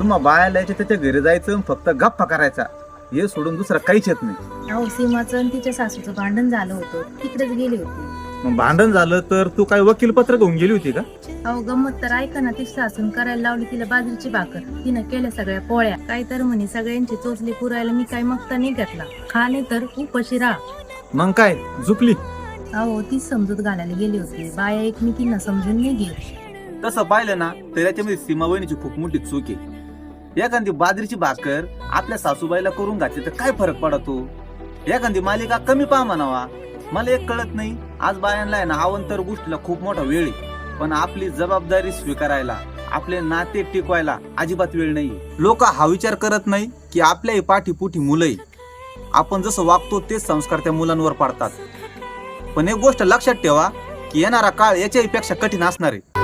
तुम्हा बायाला यायच्या त्याच्या घरी जायचं फक्त गप्पा करायचा. हे सोडून दुसरं काहीच येत नाही. अहो सीमाचं आणि तिच्या सासूचं भांडण झालं होतं. तिकडेच गेली होती. मग भांडण झालं तर तू काय वकील पत्र घेऊन गेली होती का? अहो गंमत तर ऐका ना ती सासून करायला लावली तिला बाजरीची भाकर. तिनं केल्या सगळ्या पोळ्या. काय तर म्हणे सगळ्यांची चोचली पुरायला मी काय मगता नाही घेतला. खा नाही तर उपाशी राहा. मग काय? झुकली? अहो ती समजूत घालायला गेली होती. बाया एकमेकींना समजून नाही घेत. तसं पाहिलं ना तर याच्यामध्ये सीमा वहिनीची खूप मोठी चूक आहे. एखादी बाजरीची भाकर आपल्या सासूबाईला करून घातली तर काय फरक पडतो? एखादी मालिका कमी पहा म्हणावा. मला एक कळत नाही आज बायांना आहे ना अवंतर गोष्टीला खूप मोठा वेळ आहे. पण आपली जबाबदारी स्वीकारायला आपले नाते टिकवायला अजिबात वेळ नाही लोक हा विचार करत नाही की आपल्याही पाठीपुठी मुलंही आपण जसं वागतो तेच संस्कार त्या मुलांवर पडतात. पण एक गोष्ट लक्षात ठेवा की येणारा काळ याच्याही पेक्षा कठीण असणार आहे.